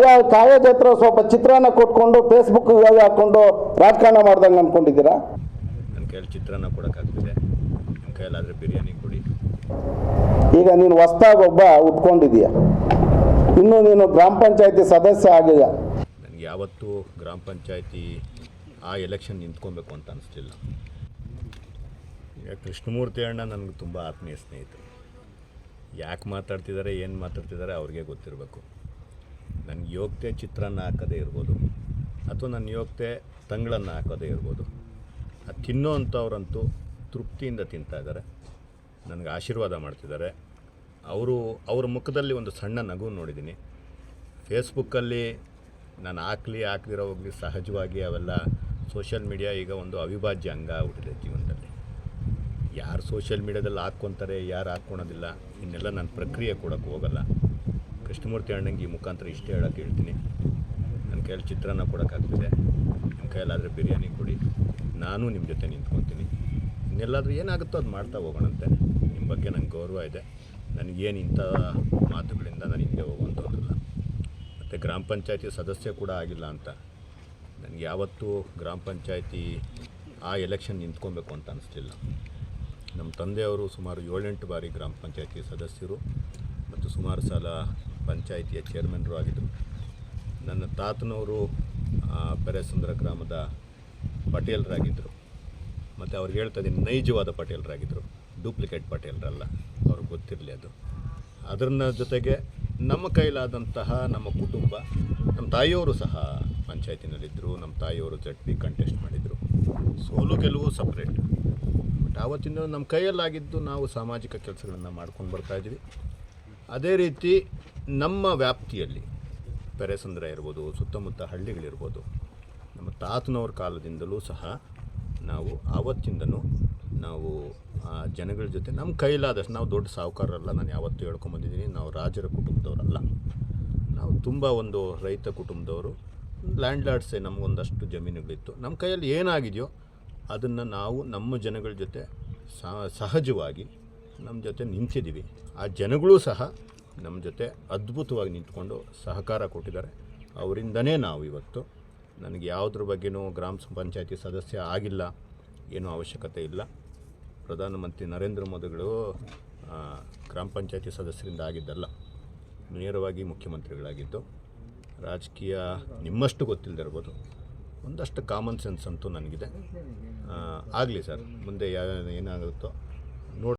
ಇವಾಗ ಕಾಯೋ ಹತ್ರ ಸ್ವಲ್ಪ ಚಿತ್ರಾನ್ನ ಕೊಟ್ಕೊಂಡು ಫೇಸ್ಬುಕ್ ಹಾಕೊಂಡು ರಾಜಕಾರಣ ಮಾಡ್ದಂಗೆ ಅನ್ಕೊಂಡಿದ್ದೀರಾ? ನನ್ನ ಕೈಯಲ್ಲಿ ಚಿತ್ರಾನ್ನ ಕೊಡೋಕ್ಕಾಗ್ತಿದೆ ನಿಮ್ಮ ಕೈಯಲ್ಲಾದರೆ ಬಿರಿಯಾನಿ ಕೊಡಿ. ಈಗ ನೀನು ಹೊಸ್ದಾಗಿ ಒಬ್ಬ ಉಟ್ಕೊಂಡಿದೀಯ ಇನ್ನು ನೀನು ಗ್ರಾಮ ಪಂಚಾಯತಿ ಸದಸ್ಯ ಆಗಿಲ್ಲ. ನನಗೆ ಯಾವತ್ತೂ ಗ್ರಾಮ ಪಂಚಾಯತಿ ಆ ಎಲೆಕ್ಷನ್ ನಿಂತ್ಕೊಬೇಕು ಅಂತ ಅನಿಸ್ತಿಲ್ಲ ಈಗ ಕೃಷ್ಣಮೂರ್ತಿ ಅಣ್ಣ ನನಗೆ ತುಂಬ ಆತ್ಮೀಯ ಸ್ನೇಹಿತರು. ಯಾಕೆ ಮಾತಾಡ್ತಿದ್ದಾರೆ ಏನು ಮಾತಾಡ್ತಿದ್ದಾರೆ ಅವ್ರಿಗೆ ಗೊತ್ತಿರಬೇಕು. ನನಗೆ ಯೋಗ್ಯತೆ ಚಿತ್ರಾನ್ನ ಹಾಕೋದೇ ಇರ್ಬೋದು, ಅಥವಾ ನನ್ನ ಯೋಗ್ಯತೆ ತಂಗಳನ್ನು ಹಾಕೋದೇ ಇರ್ಬೋದು. ಅದು ತಿನ್ನೋ ಅಂಥವ್ರಂತೂ ತೃಪ್ತಿಯಿಂದ ತಿಂತಾ ಇದ್ದಾರೆ, ನನಗೆ ಆಶೀರ್ವಾದ ಮಾಡ್ತಿದ್ದಾರೆ. ಅವರು, ಅವ್ರ ಮುಖದಲ್ಲಿ ಒಂದು ಸಣ್ಣ ನಗು ನೋಡಿದ್ದೀನಿ. ಫೇಸ್ಬುಕ್ಕಲ್ಲಿ ನಾನು ಹಾಕ್ಲಿ, ಹಾಕ್ದಿರೋ ಹೋಗಲಿ, ಸಹಜವಾಗಿ ಅವೆಲ್ಲ ಸೋಷಿಯಲ್ ಮೀಡಿಯಾ ಈಗ ಒಂದು ಅವಿಭಾಜ್ಯ ಅಂಗ ಆಗ್ಬಿಟ್ಟಿದೆ ಜೀವನದಲ್ಲಿ. ಯಾರು ಸೋಷಿಯಲ್ ಮೀಡ್ಯಾದಲ್ಲಿ ಹಾಕ್ಕೊತಾರೆ, ಯಾರು ಹಾಕ್ಕೊಳೋದಿಲ್ಲ, ಇನ್ನೆಲ್ಲ ನಾನು ಪ್ರಕ್ರಿಯೆ ಕೊಡೋಕ್ಕೆ ಹೋಗಲ್ಲ. ಕೃಷ್ಣಮೂರ್ತಿ ಅಣ್ಣಂಗೆ ಮುಖಾಂತರ ಇಷ್ಟೇ ಹೇಳೋಕ್ಕೆ ಹೇಳ್ತೀನಿ. ನನ್ನ ಕೈಯಲ್ಲಿ ಚಿತ್ರಾನ್ನ ಕೊಡೋಕ್ಕಾಗ್ತಿದೆ. ನಿಮ್ಮ ಕೈಯಲ್ಲಾದರೆ ಬಿರಿಯಾನಿ ಕೊಡಿ. ನಾನು ನಿಮ್ಮ ಜೊತೆ ನಿಂತ್ಕೊತೀನಿ. ಇನ್ನೆಲ್ಲಾದರೂ ಏನಾಗುತ್ತೋ ಅದು ಮಾಡ್ತಾ ಹೋಗೋಣಂತೆ. ನಿಮ್ಮ ಬಗ್ಗೆ ನಂಗೆ ಗೌರವ ಇದೆ. ನನಗೇನು ಇಂಥ ಮಾತುಗಳಿಂದ ನಾನು ಹಿಂದೆ ಹೋಗುವಂಥದ್ದಲ್ಲ. ಮತ್ತು ಗ್ರಾಮ ಪಂಚಾಯತಿ ಸದಸ್ಯ ಕೂಡ ಆಗಿಲ್ಲ ಅಂತ. ನನಗೆ ಯಾವತ್ತೂ ಗ್ರಾಮ ಪಂಚಾಯತಿ ಆ ಎಲೆಕ್ಷನ್ ನಿಂತ್ಕೊಬೇಕು ಅಂತ ಅನಿಸ್ಲಿಲ್ಲ. ನಮ್ಮ ತಂದೆಯವರು ಸುಮಾರು ಏಳೆಂಟು ಬಾರಿ ಗ್ರಾಮ ಪಂಚಾಯತಿ ಸದಸ್ಯರು. ಮತ್ತು ಸುಮಾರು ಸಲ ಪಂಚಾಯಿತಿಯ ಚೇರ್ಮನ್ರು ಆಗಿದ್ದರು ನನ್ನ ತಾತನವರು ಪೆರೆಸುಂದರ ಗ್ರಾಮದ ಪಟೇಲರಾಗಿದ್ದರು ಮತ್ತು ಅವ್ರಿಗೆ ಹೇಳ್ತಾ ಇದ್ದೀನಿ, ನೈಜವಾದ ಪಟೇಲರಾಗಿದ್ದರು ಡೂಪ್ಲಿಕೇಟ್ ಪಟೇಲರಲ್ಲ, ಅವ್ರಿಗೆ ಗೊತ್ತಿರಲಿ ಅದು. ಅದನ್ನ ಜೊತೆಗೆ ನಮ್ಮ ಕೈಲಾದಂತಹ ನಮ್ಮ ಕುಟುಂಬ, ನಮ್ಮ ತಾಯಿಯವರು ಸಹ ಪಂಚಾಯತಿನಲ್ಲಿದ್ದರು ನಮ್ಮ ತಾಯಿಯವರು ಜಡ್ ಪಿ ಕಂಟೆಸ್ಟ್ ಮಾಡಿದರು. ಸೋಲು ಗೆಲುವು ಸಪ್ರೇಟ್ ಬಟ್ ಆವತ್ತಿನ ನಮ್ಮ ಕೈಯಲ್ಲಾಗಿದ್ದು ನಾವು ಸಾಮಾಜಿಕ ಕೆಲಸಗಳನ್ನು ಮಾಡ್ಕೊಂಡು ಬರ್ತಾಯಿದ್ವಿ ಅದೇ ರೀತಿ ನಮ್ಮ ವ್ಯಾಪ್ತಿಯಲ್ಲಿ ಪೆರೆಸಂದ್ರ ಇರ್ಬೋದು, ಸುತ್ತಮುತ್ತ ಹಳ್ಳಿಗಳಿರ್ಬೋದು, ನಮ್ಮ ತಾತನವ್ರ ಕಾಲದಿಂದಲೂ ಸಹ ನಾವು ಆವತ್ತಿಂದನೂ ನಾವು, ಆ, ಜನಗಳ ಜೊತೆ ನಮ್ಮ ಕೈಲಾದಷ್ಟು, ನಾವು ದೊಡ್ಡ ಸಾಹುಕಾರರಲ್ಲ, ನಾನು ಯಾವತ್ತೂ ಹೇಳ್ಕೊಂಬಂದಿದ್ದೀನಿ, ನಾವು ರಾಜರ ಕುಟುಂಬದವರಲ್ಲ. ನಾವು ತುಂಬ ಒಂದು ರೈತ ಕುಟುಂಬದವರು. ಲ್ಯಾಂಡ್ ಲಾರ್ಡ್ಸೇ ನಮಗೊಂದಷ್ಟು ಜಮೀನುಗಳಿತ್ತು. ನಮ್ಮ ಕೈಯಲ್ಲಿ ಏನಾಗಿದೆಯೋ ಅದನ್ನು ನಾವು ನಮ್ಮ ಜನಗಳ ಜೊತೆ ಸಹ- ಸಹಜವಾಗಿ ನಮ್ಮ ಜೊತೆ ನಿಂತಿದ್ದೀವಿ. ಆ ಜನಗಳು ಸಹ ನಮ್ಮ ಜೊತೆ ಅದ್ಭುತವಾಗಿ ನಿಂತ್ಕೊಂಡು ಸಹಕಾರ ಕೊಟ್ಟಿದ್ದಾರೆ. ಅವರಿಂದನೇ ನಾವು ಇವತ್ತು ನನಗೆ ಯಾವುದ್ರ ಬಗ್ಗೆನೂ ಗ್ರಾಮ ಪಂಚಾಯತಿ ಸದಸ್ಯ ಆಗಿಲ್ಲ, ಏನೂ ಅವಶ್ಯಕತೆ ಇಲ್ಲ. ಪ್ರಧಾನಮಂತ್ರಿ ನರೇಂದ್ರ ಮೋದಿಗಳು ಗ್ರಾಮ ಪಂಚಾಯತಿ ಸದಸ್ಯರಿಂದ ಆಗಿದ್ದಲ್ಲ, ನೇರವಾಗಿ ಮುಖ್ಯಮಂತ್ರಿಗಳಾಗಿದ್ದು, ರಾಜಕೀಯ ನಿಮ್ಮಷ್ಟು ಗೊತ್ತಿಲ್ಲದಿರ್ಬೋದು ಒಂದಷ್ಟು ಕಾಮನ್ ಸೆನ್ಸ್ ಅಂತೂ ನನಗಿದೆ. ಆಗಲಿ ಸರ್, ಮುಂದೆ ಯಾವ ಏನಾಗುತ್ತೋ